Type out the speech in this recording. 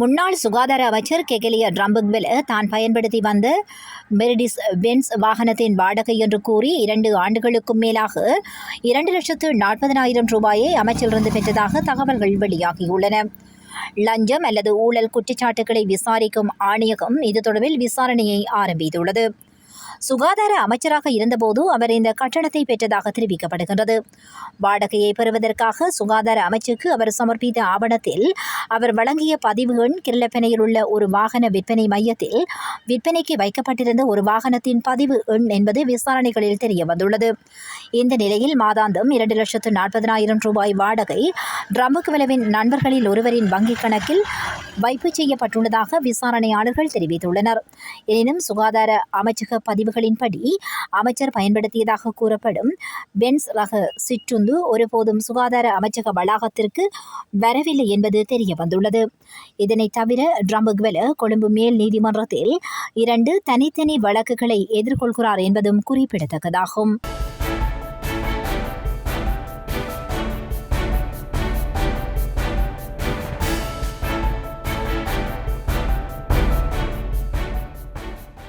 முன்னாள் சுகாதார அமைச்சர் கெகலிய ட்ரம்புக்வெல தான் பயன்படுத்தி வந்த மெரிடிஸ் பென்ஸ் வாகனத்தின் வாடகை என்று கூறி இரண்டு ஆண்டுகளுக்கும் மேலாக இரண்டு லட்சத்து நாற்பதனாயிரம் ரூபாயை அமைச்சிலிருந்து பெற்றதாக தகவல்கள் வெளியாகியுள்ளன. லஞ்சம் அல்லது ஊழல் குற்றச்சாட்டுகளை விசாரிக்கும் ஆணையகம் இது தொடர்பில் விசாரணையை ஆரம்பித்துள்ளது. சுகாதார அமைச்சராக இருந்தபோது அவர் இந்த கட்டணத்தை பெற்றதாக தெரிவிக்கப்படுகின்றது. வாடகையை பெறுவதற்காக சுகாதார அமைச்சுக்கு அவர் சமர்ப்பித்த ஆவணத்தில் அவர் வழங்கிய பதிவு எண் கிருளப்பனையில் உள்ள ஒரு வாகன விற்பனை மையத்தில் விற்பனைக்கு வைக்கப்பட்டிருந்த ஒரு வாகனத்தின் பதிவு எண் என்பது விசாரணைகளில் தெரிய வந்துள்ளது இந்த நிலையில் மாதாந்தம் இரண்டு லட்சத்து நாற்பதனாயிரம் ரூபாய் வாடகை ட்ரம்புக்குவலவின் நண்பர்களில் ஒருவரின் வங்கிக் கணக்கில் வைப்பு செய்யப்பட்டுள்ளதாக விசாரணையாளர்கள் தெரிவித்துள்ளனர். எனினும் சுகாதார அமைச்சக பதிவுகளின்படி அமைச்சர் பயன்படுத்தியதாக கூறப்படும் பென்ஸ் ரக சிற்றுந்து ஒருபோதும் சுகாதார அமைச்சக வளாகத்திற்கு வரவில்லை என்பது தெரிய வந்துள்ளது இதனைத் தவிர ட்ரம்புக்வெல கொழும்பு மேல் நீதிமன்றத்தில் இரண்டு தனித்தனி வழக்குகளை எதிர்கொள்கிறார் என்பதும் குறிப்பிடத்தக்கதாகும்.